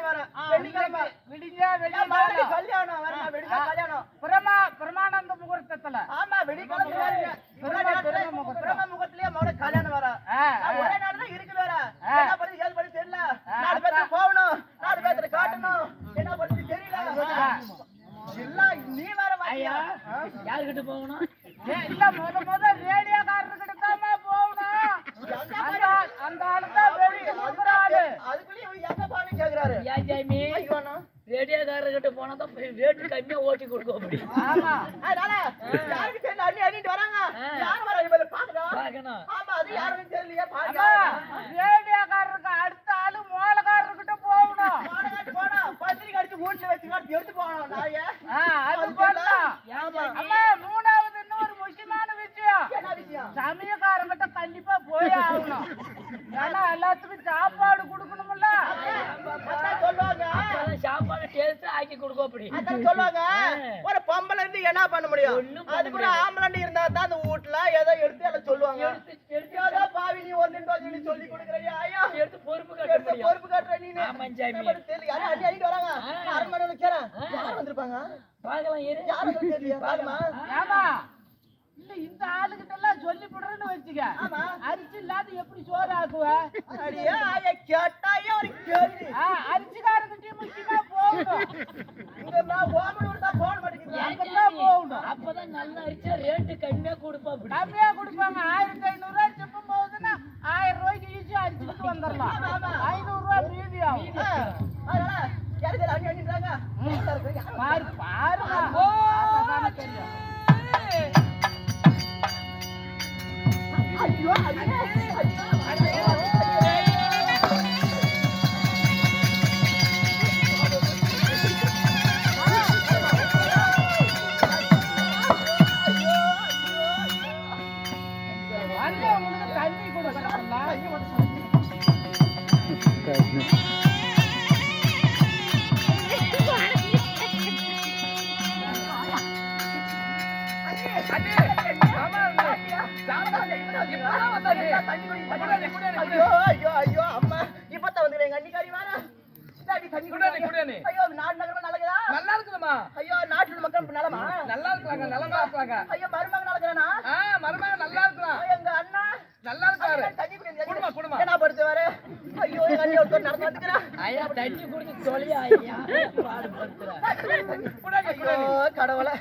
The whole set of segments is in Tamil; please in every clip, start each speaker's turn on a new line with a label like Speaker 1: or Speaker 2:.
Speaker 1: கல்யாணம் வர. வெள்ளிக்கிழமை கல்யாணம் பிரமா பிரமானந்த முகூர்த்தத்துல. ஆமா வெள்ளிக்கிழமை பிரமா பிரமா முகூர்த்தம் கல்யாணம் வர. ஒரே நாள் தான்
Speaker 2: இருக்கு
Speaker 1: என்ன பண்ணி ஏது பண்ணி தெரியல. நாலு
Speaker 2: பேருக்கு
Speaker 1: போகணும். நாலு பேருக்கு காட்டணும். என்ன பண்ணி தெரியல. எல்லாம் நீ வேற வாயா
Speaker 3: யார்கிட்ட போகணும்?
Speaker 2: வச்சுக்க
Speaker 1: ஆமா.
Speaker 2: அரிசி இல்லாத எப்படி சோறு ஆக்குவ
Speaker 1: கேட்டாயே ஒரு கேள்வி
Speaker 2: ஆ, அரிசிக்காரங்கிட்டயும் முக்கியமா போகணும்.
Speaker 3: அப்பதான் நல்லா அரிச்சா ரேட்டு கம்மியா கொடுப்பா அப்படி.
Speaker 2: கம்மியா கொடுப்பாங்க. ஆயிரத்தி ஐநூறு ரூபாய் சிப்பம் போகுதுன்னா ஆயிரம் ரூபாய்க்கு ஈஸியா அடிச்சுட்டு வந்துடலாம். ஐநூறு ரூபாய் மீதி ஆகும்.
Speaker 1: அடிக்கிறாங்க
Speaker 2: பாரு
Speaker 1: கடவுளே.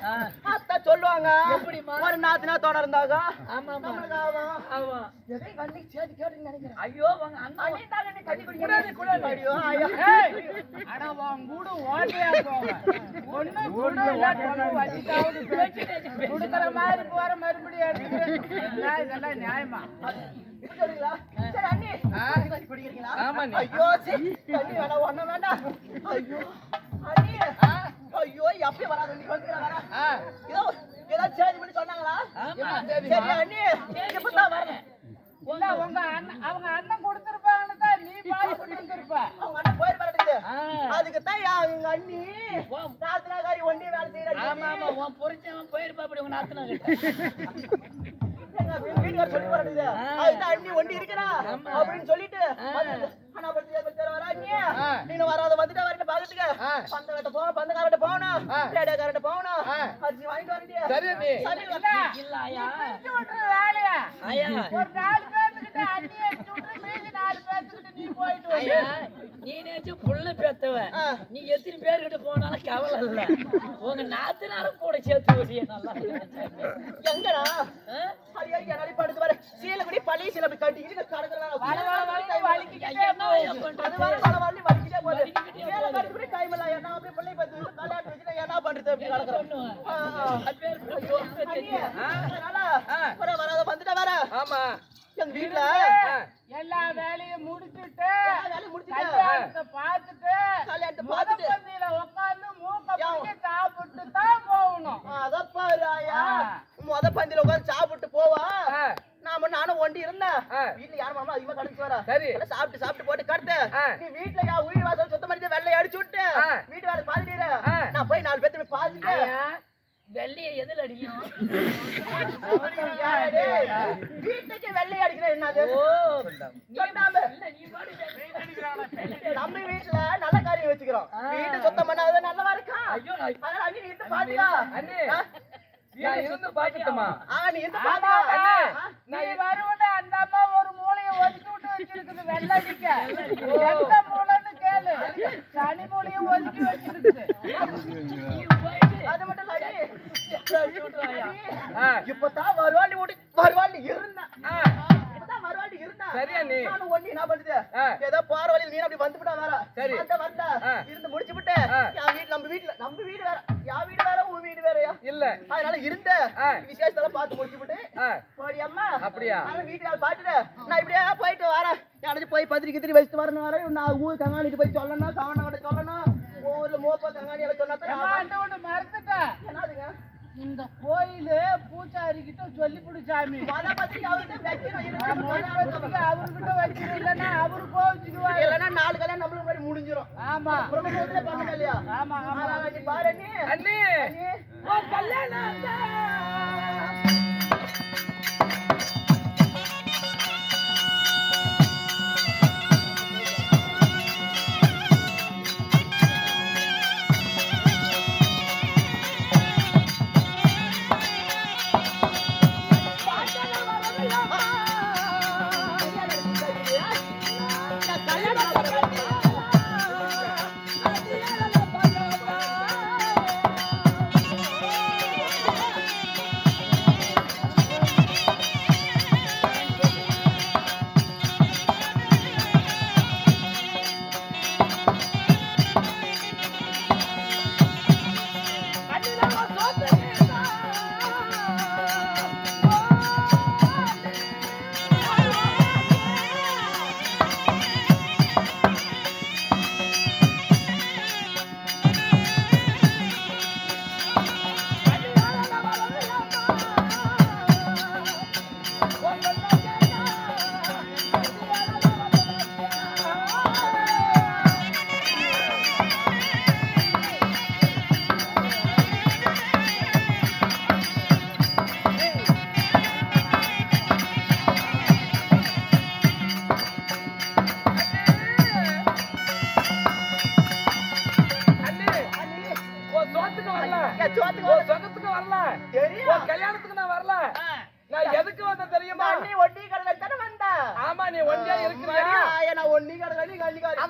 Speaker 1: சொல்லுவாங்க? ஒரு நாத்துனா தொடர்ந்தாங்க
Speaker 3: ஆமா ஆமா ஆமா
Speaker 1: எதை சேர்த்து கேட்டுன்னு நினைக்கிறேன்
Speaker 3: ஐயோ வாங்க அண்ணா
Speaker 1: தண்ணி
Speaker 4: குடியானே,
Speaker 1: குடிக்கிறேன்
Speaker 4: குடியானே.
Speaker 1: ஐயோ
Speaker 2: அட உன் கூடு ஓட்டையா போவேன். ஒண்ணு குடு, இல்லாட்டி ஒண்ணு வச்சுட்டாவது பேச்சு. குடுக்கற மாதிரி போற மறுபடியும் எடுத்துக்கிறேன். என்ன இதெல்லாம் நியாயமா?
Speaker 1: சரி?
Speaker 4: ஆமா.
Speaker 1: ஐயோ, சீ, தண்ணி வேணாம், ஒண்ணும் வேண்டாம். ஐயோ, அண்ணி, ஐயோ, எப்பயும் வராது, நீ வந்துக்கிறா, வரா. ஏதோ, ஏதாவது change பண்ணி சொன்னாங்களா? சரி, அண்ணி, இப்பதான் வரேன்.
Speaker 2: இல்ல, உங்க அண்ணன் அவங்க அண்ணன் கொடுத்திருப்பாங்கன்னு தான் நீ பாதி.
Speaker 1: அவங்க அண்ணன் போயிட்டு வரட்டுக்குது.
Speaker 3: ஆ.
Speaker 1: அதுக்குத்தான் யா- எங்க அண்ணி நாத்தனாக்காரி ஒண்டி வேலை செய்யறாங்க
Speaker 3: ஆமா ஆமா உன் புரிச்சவன் போயிருப்பா அப்படி உங்க நாத்தனா
Speaker 1: வீட்டுக்காரர் சொல்லி வரட்டுக்குது. அதுதான் அண்ணி ஒண்டி இருக்கிறா அப்படின்னு சொல்லிட்டு? நீங்க வராத வந்துட்டு வரேன்னு பாத்துட்டுங்க
Speaker 4: ஆ.
Speaker 1: பந்த கட்ட போகணும் பந்தக்காரட்ட போகணும். ரேடியோக்காரட்ட போகணும்
Speaker 4: ஆ.
Speaker 1: அரிசி வாங்கிட்டு வரண்டியா
Speaker 4: சரி.
Speaker 1: சரி
Speaker 2: இல்ல,
Speaker 3: இல்ல ஐயா
Speaker 2: பிரிச்சு விட்டுரு வேலைய.
Speaker 3: ஐயா
Speaker 2: ஒரு நாலு பேர்த்துக்கிட்ட
Speaker 3: நீனேச்சும் புள்ள பெத்தவ. நீ எத்தனை பேர்கிட்ட போனாலும் கவலை இல்ல. உங்க நாத்தனாரும் கூட சேர்த்து விடிய நல்லா
Speaker 1: எங்கடா? ஐயா என்னாடி படுத்து வர.
Speaker 3: அப்பேற்பட்ட பொண்ணு
Speaker 1: அண்ணியே,
Speaker 3: தெரியும்.
Speaker 1: அதனால
Speaker 4: ஆ.
Speaker 1: வர வராத வந்துட்ட வர.
Speaker 4: ஆமா.
Speaker 1: எங்க வீட்டுல.
Speaker 2: எல்லா வேலையும் முடிச்சுட்டு கல்யாணத்தை பார்த்துட்டு
Speaker 1: கல்யாணத்தை பார்த்துட்டு.
Speaker 2: பந்தியில உட்கார்ந்து மூக்க பிடிக்க சாப்பிட்டு தான் போகணும்.
Speaker 1: அத பாரு ஆயா.
Speaker 2: ஆ.
Speaker 1: முத பந்தியில உட்கார்ந்து சாப்பிட்டு போவா. நாம நானும் ஒண்டி இருந்தேன். வீட்டுல யார் மாமா அதிகமா கடைச்சு வர?
Speaker 4: சரி.
Speaker 1: சாப்பிட்டு சாப்பிட்டு போட்டு கடத்து. நீ வீட்டுல யா உயிர் வாசல் சுத்தம் பண்ணி வெள்ளை அடிச்சு விட்டு. வீட்டு வேலை
Speaker 4: ஆ.
Speaker 1: நான் போய் நாலு பேர்த்து
Speaker 3: ஐயா வெள்ளைய எதில் அடிக்கணும்?
Speaker 1: வீட்டுக்கு வெள்ளை அடிக்கிறேன் என்னது
Speaker 3: வெள்ளை
Speaker 1: நம்ம வீட்டுல நல்ல காரியம் வச்சுக்கிறோம். வீட்டு சுத்தம் பண்ணாத நல்லவா இருக்கா? அதனால நீ இருந்து பாத்துக்கா?
Speaker 4: நான் இருந்து
Speaker 1: நீ
Speaker 2: வருவன அந்த அம்மா ஒரு மூளையை ஒதுக்கி விட்டு வச்சிருக்குது வெள்ளடிக்க எந்த மூளைன்னு கேளு. சனி மூளையை ஒதுக்கி வச்சிருக்குது.
Speaker 1: அது மட்டும் இப்பதான் வருவாண்டி ஓடி வருவாண்டி இருந்தான் இப்பதான் வருவாண்டி இருந்தான் ஒண்ணு என்ன பண்ணுது. ஏதோ போற வழியில நீ அப்படி வந்துவிட்டா வேற.
Speaker 4: சரி.
Speaker 1: வந்த. இருந்து முடிச்சு விட்டு.
Speaker 4: ஆ.
Speaker 1: என் வீட்டு நம்ம வீட்டுல நம்ம வீடு வேற. என் வீடு வேற உன் வீடு வேறயா?
Speaker 4: இல்ல.
Speaker 1: அதனால இருந்த. விசேஷத்தெல்லாம் பார்த்து முடிச்சு விட்டு. போடி அம்மா.
Speaker 4: அப்படியா?
Speaker 1: அதை பார்த்துட்டு நான் இப்படியே போயிட்டு வரேன். யாராச்சும் போய் பத்திரிக்கை கித்திரி வச்சுட்டு வரணும் வரேன். நான் ஊர் கங்காணிட்டு போய் சொல்லணும் கவனம் சொல்லணும். ஊர்ல மோப்ப எல்லாம் சொன்னா
Speaker 2: மறந்துட்டேன்
Speaker 1: என்னதுங்க?
Speaker 2: இந்த கோயிலு பூச்சாரி கிட்ட சொல்லி சாமி.
Speaker 1: மொத பத்திரிக்கை அவர்கிட்ட வைக்கணும்
Speaker 2: நான் முதல்
Speaker 1: இருக்கு.
Speaker 2: பத்திரிக்கை அவர்கிட்ட வச்சிரு இல்லைன்னா அவரு கோவிச்சுக்குவாரு.
Speaker 1: இல்லைன்னா நாலு கல்யாணம் நம்மளுக்கு மாதிரி முடிஞ்சிரும்.
Speaker 2: ஆமா. ஆமா ஆமா.
Speaker 1: பாரு
Speaker 5: கல்யாணம் தான்.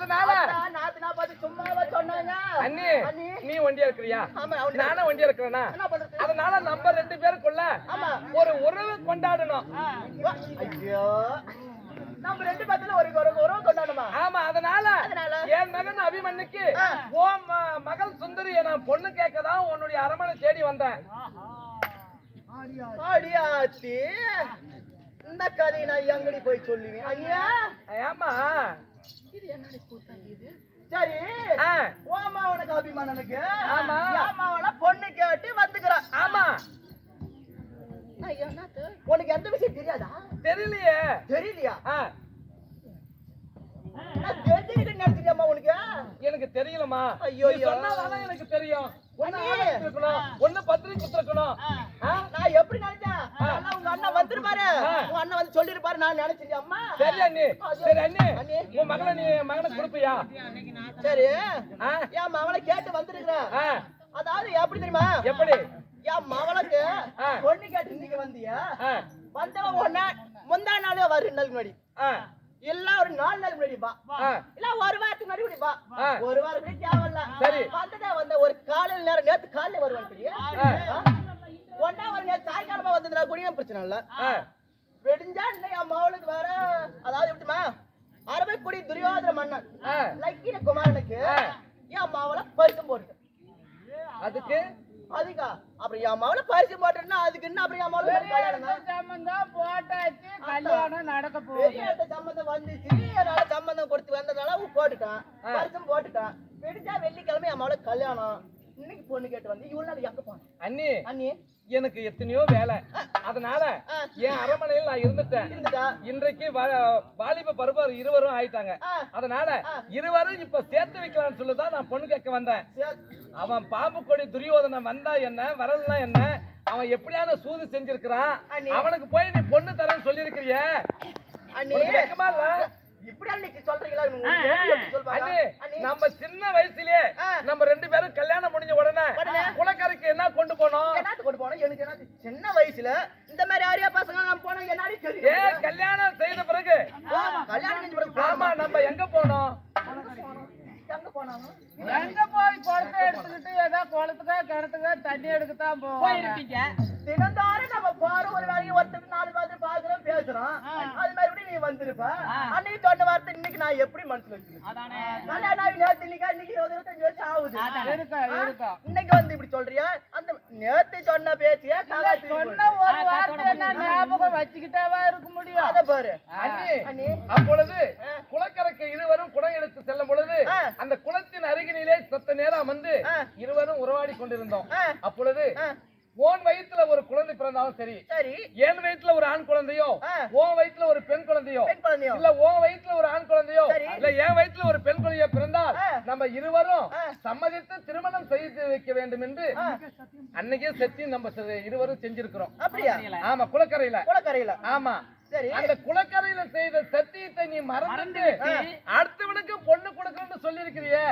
Speaker 4: அதனால?
Speaker 1: நாத்து நான் பார்த்து சும்மாவா சொன்னாங்க
Speaker 4: அண்ணி நீ ஒண்டியா இருக்கிறியா?
Speaker 1: ஆமா
Speaker 4: நானும் ஒண்டியா இருக்கிறேனா. அதனால நம்ம ரெண்டு பேருக்குள்ள
Speaker 1: ஆமா.
Speaker 4: ஒரு உறவு கொண்டாடணும்.
Speaker 1: ஐயோ. நம்ம ரெண்டு பேத்துல ஒரு உறவு கொண்டாடுமா
Speaker 4: ஆமா அதனால? என் மகன். உன் ம- மகள் சுந்தரிய நான் பொண்ணு கேட்க தான் உன்னுடைய அரமனை தேடி வந்தேன்.
Speaker 1: அடியாச்சி இந்த கதையை நான் எங்கடி போய் சொல்லுவேன்? ஐயா?
Speaker 4: ஏமா
Speaker 1: சரி.
Speaker 4: ஆ,
Speaker 1: ஓமா உனக்கு அபிமானம் எனக்கு.
Speaker 4: ஆமா.
Speaker 1: ஏமாவன பொண்ணு கேட்டு வந்துக்கிறான்
Speaker 4: ஆமா.
Speaker 1: உனக்கு எந்த விஷயம் தெரியாதா?
Speaker 4: தெரியலையே.
Speaker 1: தெரியலையா? தெரிஞ்சுக்கிட்டு நினைச்சிட்டியாம்மா உனக்கு?
Speaker 4: எனக்கு தெரியலமா
Speaker 1: ஐயோ.
Speaker 4: சொன்னாதானே எனக்கு தெரியும். ஒண்ணு
Speaker 1: அண்ணி.
Speaker 4: கொடுத்துருக்கணும். ஆ?
Speaker 1: நான் எப்படி நினைச்சேன்? உங்க அண்ணன் வந்துருப்பாரு. உங்க அண்ணன் வந்து சொல்லிருப்பாரு நான் அம்மா.
Speaker 4: சரி அண்ணி சரி. அண்ணி
Speaker 1: அண்ணி.
Speaker 4: உன் மகளை நீ கொடுப்பியா?
Speaker 1: சரி? என் மவளை கேட்டு வந்துருக்கிறேன் அதாவது எப்படி தெரியுமா?
Speaker 4: எப்படி?
Speaker 1: என் மவளுக்கு
Speaker 4: ஆ.
Speaker 1: பொண்ணு கேட்டு நீங்க வந்தியா? வந்தவன் ஒன்னா முந்தா நாளே வர ரெண்டு நாள் முன்னாடி ஒரு நாலு நாள் முன்னாடி வா. இல்ல ஒரு வாரத்துக்கு முன்னாடி வா. ஒரு வாரம் கூட தேவையில்ல
Speaker 4: சரி.
Speaker 1: வந்ததே வந்த ஒரு காலையில நேரம் நேத்து காலையில வருவான்
Speaker 4: ஆ.
Speaker 1: ஒன்னா ஒரு நேத்து சாயங்காலமா வந்ததுனா குடியும் பிரச்சனை இல்ல. வெடிஞ்சா இன்னும் என் மவளுக்கு வேற அதாவது எப்படிமா அரபக்குடி துரியோதன மன்னன். லக்கின குமாரனுக்கு. என் மாவளை பரிசு போட்டு
Speaker 4: அதுக்கு?
Speaker 1: அதுக்கா அப்புறம் என் மாவளை பரிசு போட்டுன்னா அதுக்கு என்ன அப்புறம் என் தான்.
Speaker 2: சம்பந்தம் போட்டாச்சு கல்யாணம் நடக்க போகுது
Speaker 1: சம்மந்தம் வந்துச்சு அதனால சம்மந்தம் கொடுத்து வந்ததால அவன் போட்டுட்டான். பரிசும் போட்டுட்டான் வெடிச்சா வெள்ளிக்கிழமை என் மாவளை கல்யாணம் இன்னைக்கு பொண்ணு கேட்டு வந்து இவ்வளவு நாள் எங்க போனேன்?
Speaker 4: அண்ணி
Speaker 1: அண்ணி.
Speaker 4: எனக்கு எத்தனையோ வேலை. அதனால. என் அரமனையில் நான் இருந்துட்டேன்.
Speaker 1: இருந்துட்டா?
Speaker 4: இன்றைக்கு வாலிப பருவம் இருவரும் ஆயிட்டாங்க. அதனால. இருவரும் இப்ப சேர்த்து வைக்கலாம்னு சொல்லிதான் நான் பொண்ணு கேட்க வந்தேன். அவன் பாம்பு கொடி துரியோதனன் வந்தா என்ன வரலனா என்ன அவன் எப்படியான சூது செஞ்சிருக்கிறான். அவனுக்கு போய் நீ பொண்ணு தரேன்னு சொல்லியிருக்கிறிய?
Speaker 1: அண்ணி.
Speaker 4: நம்ம சின்ன வயசுலயே. நம்ம ரெண்டு பேரும் கல்யாணம் முடிஞ்ச உடனே? குளக்கரைக்கு என்ன கொண்டு போனோம்?
Speaker 1: கொண்டு போனோம்? எனக்கு என்னது, சின்ன வயசுல இந்த மாதிரி ஆரியா பசங்க எல்லாம் போனா என்னாடி
Speaker 4: ஏ
Speaker 1: தெரியும்
Speaker 4: கல்யாணம் செய்த பிறகு
Speaker 1: ஆமா, கல்யாணம் செஞ்ச பிறகு
Speaker 4: ஆமா நம்ம எங்க போனோம்.
Speaker 1: எங்க
Speaker 2: போய் குடத்தை எடுத்துக்கிட்டு ஏதோ குளத்துக்கோ கிணத்துக்கோ தண்ணி எடுக்கத்தான்
Speaker 3: போயிருப்பீங்க.
Speaker 1: தினந்தாரம் நம்ம போறோம் ஒரு வேலைக்கு ஒருத்தருக்கு நாலு பார்த்து பாக்குறோம் பேசுறோம். அது மாதிரி நீ வந்திருப்ப. அன்னைக்கு சொன்ன வார்த்தை இன்னைக்கு நான் எப்படி மனசுல வச்சுக்கிறேன் இன்னைக்கு இன்னைக்கு இருபத்தஞ்சு வருஷம் ஆகுது. இன்னைக்கு வந்து இப்படி சொல்றியா? நேத்து சொன்ன பேச்சியா
Speaker 2: சொன்ன ஒரு வார்த்தை ஞாபகம் வச்சுக்கிட்டேவா இருக்க முடியும்?
Speaker 1: அத பாரு.
Speaker 4: அப்பொழுது குளக்கரைக்கு இருவரும் குடம் எடுத்து செல்லும் பொழுது. அந்த குளத்தின் அருகினிலே சத்த நேரம் வந்து. இருவரும் உறவாடி கொண்டிருந்தோம். அப்பொழுது. உன் வயித்துல ஒரு குழந்தை பிறந்தாலும் சரி
Speaker 1: சரி
Speaker 4: என் வயித்துல ஒரு ஆண் குழந்தையோ. உன் வயித்துல ஒரு பெண் குழந்தையோ
Speaker 1: பெண் குழந்தையோ
Speaker 4: இல்ல உன் வயித்துல ஒரு ஆண் குழந்தையோ. இல்ல என் வயித்துல ஒரு பெண் குழந்தையோ பிறந்தால். நம்ம இருவரும். சம்மதித்து திருமணம் செய்து வைக்க வேண்டும் என்று. அன்னைக்கே செத்தி நம்ம இருவரும் செஞ்சிருக்கிறோம்
Speaker 1: அப்படியா
Speaker 4: ஆமா குளக்கரையில
Speaker 1: குளக்கரையில
Speaker 4: ஆமா அந்த குளக்கரையில செய்த சத்தியத்தை நீ மறந்துட்டு அடுத்தவனுக்கு பொண்ணு கொடுக்கணும்னு சொல்லி இருக்கிறியே.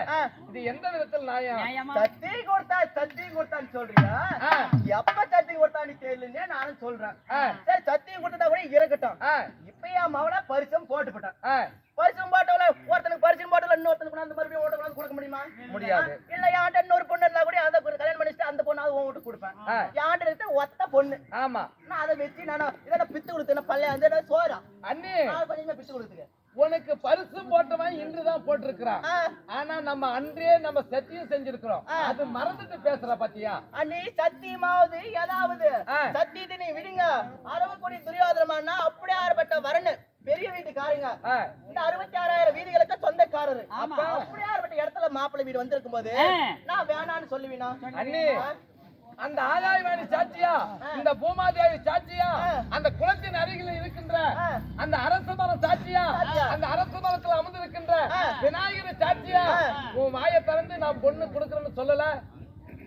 Speaker 4: இது எந்த விதத்தில் நியாயம்?
Speaker 1: சத்தி கொடுத்தா சத்தி கொடுத்தான்னு சொல்றியா?
Speaker 4: ஆ.
Speaker 1: எப்ப சத்தி கொடுத்தான்னு தெரியலன்னே நானும் சொல்றேன். சரி சத்தியம் கொடுத்தா கூட இருக்கட்டும். இப்ப என் மவனை பரிசம் போட்டு போட்டான்
Speaker 4: ஆ,
Speaker 1: பரிசம் போட்டவள ஒருத்தனுக்கு பரிசம் இன்னொருத்தனுக்கு கொண்டாந்து மறுபடியும் ஓட்ட கொண்டாந்து கொடுக்க முடியுமா?
Speaker 4: முடியாது.
Speaker 1: இல்ல யாண்ட இன்னொரு பொண்ணு இருந்தா கூட அதை கல்யாணம் பண்ணிட்டு அந்த பொண்ணு உன் வீட்டுக்கு கொடுப்பேன். இருக்க ஒத்த பொண்ணு.
Speaker 4: ஆமா.
Speaker 1: நான் அதை வச்சு நான் இதை பித்து கொடுத்தேன் பல்ல அந்த சோறா?
Speaker 4: அண்ணி.
Speaker 1: கொஞ்சமே பித்து கொடுத்துக்க?
Speaker 4: உனக்கு பரிசு போட்டவன் இன்றுதான் போட்டிருக்கிறான். ஆனா நம்ம அன்றே நம்ம சத்தியம் செஞ்சிருக்கிறோம். அது மறந்துட்டு பேசுற பாத்தியா?
Speaker 1: அண்ணி சத்தியமாவது ஏதாவது. சத்தியத்தை நீ விடுங்க. அரவக்குடி துரியோதனமானா அப்படியே ஆறுபட்ட வரனு பெரிய வீட்டுக்காரங்க இந்த அறுபத்தி ஆறாயிரம் வீடுகளுக்கு சொந்தக்காரரு
Speaker 3: ஆமா.
Speaker 1: அப்ப அப்படியே ஆறுபட்ட இடத்துல மாப்பிள்ளை வீடு வந்திருக்கும் போது. நான் வேணான்னு சொல்லுவீனா
Speaker 4: அந்த ஆகாயவாணி சாட்சியா இந்த பூமாதேவி சாட்சியா. அந்த குளத்தின் அருகில் இருக்கின்ற. அந்த அரச மரம் சாட்சியா. அந்த அரச மரத்துல அமர்ந்திருக்கின்ற. விநாயகர் சாட்சியா. உன் வாயை திறந்து நான் பொண்ணு கொடுக்கறேன்னு சொல்லல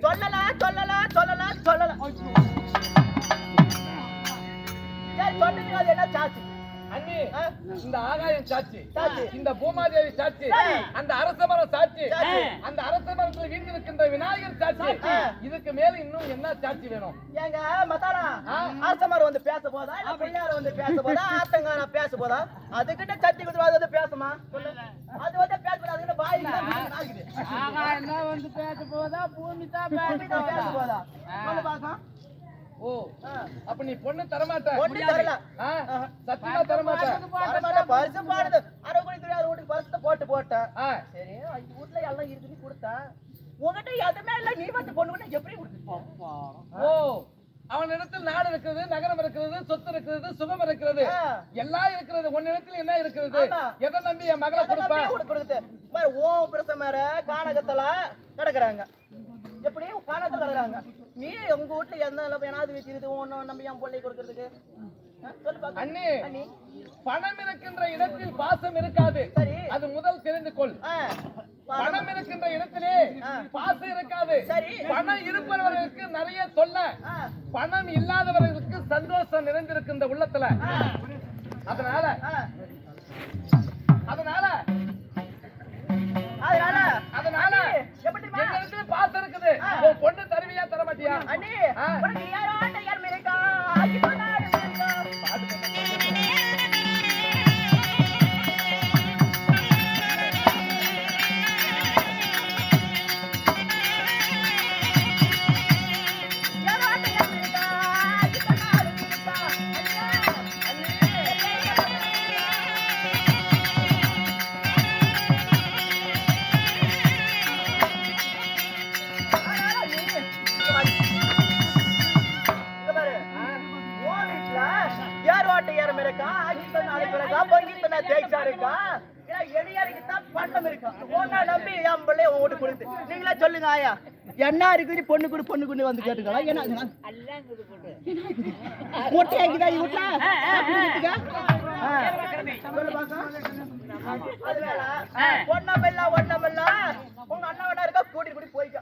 Speaker 1: சொல்லலாம் சொல்லலாம் சொல்லலாம் சொல்லலாம் சரி சொல்லுங்க அது என்ன சாச்சு
Speaker 4: அண்ணி. இந்த ஆகாயம் சாட்சி.
Speaker 1: சாட்சி.
Speaker 4: இந்த பூமாதேவி சாட்சி. அந்த அரச மரம் சாட்சி. அந்த அரச மரத்துல வீட்டிருக்கின்ற விநாயகர் சாட்சி. இதுக்கு மேல இன்னும் என்ன சாட்சி வேணும்?
Speaker 1: ஏங்க மத்தாரா
Speaker 4: ஆ.
Speaker 1: ஆசமர் வந்து பேச போதா? இல்ல பிள்ளையார் வந்து பேச போதா? ஆத்தங்கார பேச போதா? அதுகிட்ட சத்தி கொடுத்து அது வந்து பேசுமா. அது வந்து பேச போதா அதுகிட்ட வாய் இல்ல, மூக்கு நாக்குது.
Speaker 2: ஆகா என்ன வந்து பேச போதா? பூமி தான் பேச
Speaker 1: தான்
Speaker 2: போதா?
Speaker 1: போதா? சொல்லு பாக்கலாம்
Speaker 4: ஓ அப்ப நீ பொண்ணு தரமாட்ட?
Speaker 1: ஒண்ணு தரல.
Speaker 4: ஆ, சத்தியமா
Speaker 1: பரிசு பாடுது. தெரியாத வீட்டுக்கு பரிசு போட்டு போட்டேன். சரி ஐந்து வீட்டுல எல்லாம் இருக்குன்னு கொடுத்தேன் உங்ககிட்ட எதுவுமே இல்ல நீ வந்து பொண்ணு எப்படி கொடுத்துருப்போம்
Speaker 4: ஓ அவனிடத்தில் நாடு இருக்கிறது நகரம் இருக்கிறது சொத்து இருக்கிறது சுகம் இருக்கிறது. எல்லாம் இருக்கிறது உன்னிடத்தில் என்ன இருக்கிறது. எதை நம்பி என் மகளை கொடுப்பேன்
Speaker 1: பாரு ஓம் பிரசம் மேல கானகத்துல கிடக்குறாங்க எப்படி கானகத்துல கிடக்குறாங்க. நீ உங்க வீட்டுல எந்த அளவு வேணாது வச்சிருது ஒன்னும் நம்பி என் பிள்ளை கொடுக்கறதுக்கு? சொல்லு.
Speaker 4: அண்ணி பணம் இருக்கின்ற இடத்தில் பாசம் இருக்காது. அது முதல் தெரிந்து கொள். பணம் இருக்கின்ற இடத்திலே பாசம் இருக்காது. பணம் இருப்பவர்களுக்கு நிறைய தொல்லை.
Speaker 1: ஆ,
Speaker 4: பணம் இல்லாதவர்களுக்கு சந்தோஷம் நிறைந்திருக்கின்ற உள்ளத்துல. அதனால. அதனால
Speaker 1: அதனால
Speaker 4: அதனால
Speaker 1: எப்படி
Speaker 4: எங்க இடத்துல பாசம் இருக்குது. பொண்ணு தருவியா தர மாட்டியா
Speaker 1: அண்ணி யாரோ யார் இருக்கா ஆகிதா வீட்டுல சொல்லு பாக்கலாம் அது வேலை ஒன்னமில்ல ஒன்னமில்ல உங்க அண்ணன் இருக்கா? கூட்டி கூட்டி போய்க்க.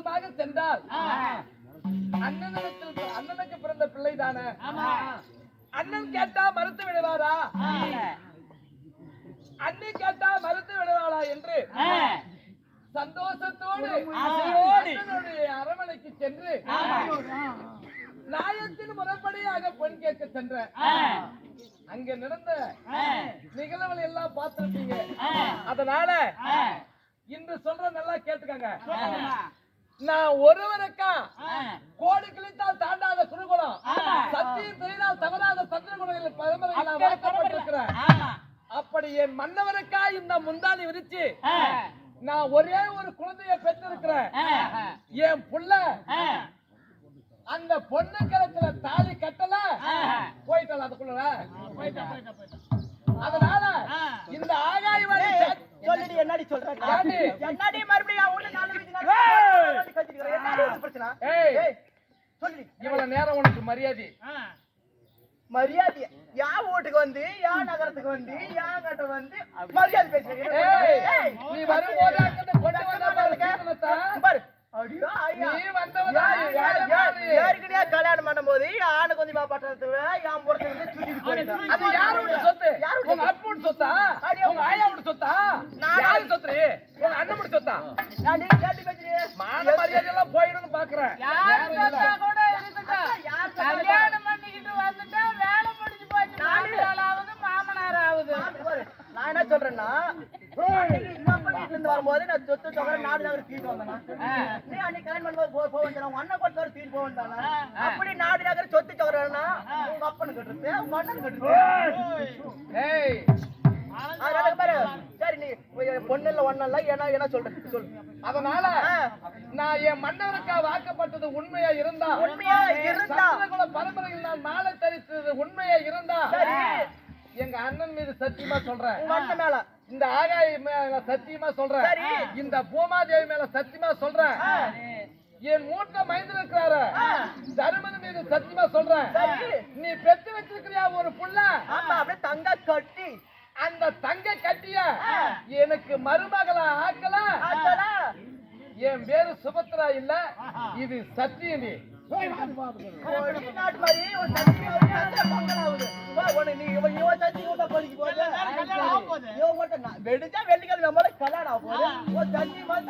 Speaker 4: சந்தோஷமாக சென்றால் அண்ணனுக்கு அண்ணனுக்கு பிறந்த பிள்ளை தானே அண்ணன் கேட்டா மறுத்து விடுவாரா? அண்ணி கேட்டா மறுத்து விடுவாளா என்று? சந்தோஷத்தோடு அரவணைக்கு சென்று நாயத்தின் முறைப்படியாக பெண் கேட்க சென்றேன் அங்க நடந்த நிகழ்வுகள் எல்லாம் பார்த்திருப்பீங்க. அதனால இன்று சொல்ற நல்லா கேட்டுக்கங்க நான் ஒருவருக்கா கோடி கிழித்தால் தாண்டாத குருகுலம். சத்தியம் செய்தால் தவறாத சந்திரகுணங்களில் பரம்பரையில் நான் வளர்க்கப்பட்டிருக்கிறேன். அப்படி என் மன்னவருக்கா இந்த முந்தானி விரிச்சு. நான் ஒரே ஒரு குழந்தைய பெற்றிருக்கிறேன். என் புள்ள அந்த பொண்ணு கிழக்குல தாலி கட்டல. போயிட்டாள் அதுக்குள்ள அதனால இந்த ஆகாயவாணி
Speaker 1: சொல்லிடி என்னடி சொல்ற? என்னடி மறுபடியும் வீட்டுல நாலு பிரச்சனை? சொல்லிடி.
Speaker 4: இவ்வளவு நேரம் உனக்கு மரியாதை.
Speaker 1: மரியாதை. யா வீட்டுக்கு வந்து யா நகரத்துக்கு வந்து யா கட்ட வந்து மரியாதை
Speaker 4: ஏய், நீ வரும்போது கொண்டு வந்த பாரு
Speaker 1: கல்யாணம் பண்ணும்போது ஆணு கொஞ்சம் என்
Speaker 4: யாரோட சொத்து? சொத்தா? சொத்தா?
Speaker 1: நான்?
Speaker 4: யாரு சொத்து? உங்க அண்ணனோட சொத்தா?
Speaker 1: நான் நீங்க கேட்டு பேசுறீங்க?
Speaker 4: மான மரியாதை எல்லாம் போயிடும்னு பாக்குறேன்?
Speaker 2: கல்யாணம் பண்ணிக்கிட்டு வந்துட்டா வேலை முடிஞ்சு போச்சு. மாமியார் ஆகுது மாமனார் ஆகுது
Speaker 1: பாரு, நான் என்ன சொல்றேன்னா வரும்போது நான் சொத்து தொகை நாடு நகர் தீட்டு வந்தேன் நீ அன்னைக்கு கல்யாணம் பண்ணும்போது போ போக உங்க அண்ணன் கொடுத்தவரை தீட்டு போக அப்படி நாடு நகர் சொத்து தொகைன்னா உங்க அப்பனு கட்டுறது உங்க அண்ணன் கட்டுறது. ஏன்னா என்ன சொல்றேன் சொல்லு
Speaker 4: அதனால. நான் என் மன்னருக்கா வாக்கப்பட்டது உண்மையா இருந்தா
Speaker 1: உண்மையா இருந்தா.
Speaker 4: பரம்பரையில் நான் மாலை தரித்தது உண்மையா இருந்தா. எங்க அண்ணன் மீது சத்தியமா சொல்றேன்
Speaker 1: மேல
Speaker 4: இந்த ஆகாய மேல சத்தியமா சொல்றேன். இந்த பூமாதேவி மேல சத்தியமா சொல்றேன் என் மூட்ட மைந்து இருக்கிறாரு தருமது மீது சத்தியமா சொல்றேன். நீ பெத்து வச்சிருக்கிறியா ஒரு புள்ள
Speaker 1: அப்படியே தங்க கட்டி
Speaker 4: அந்த தங்க கட்டிய எனக்கு மருமகளா ஆக்கல. என் பேரு சுபத்ரா இல்ல இது
Speaker 1: நான் வெடிச்சா வெள்ளிக்கிழமை கல்யாணம் ஆக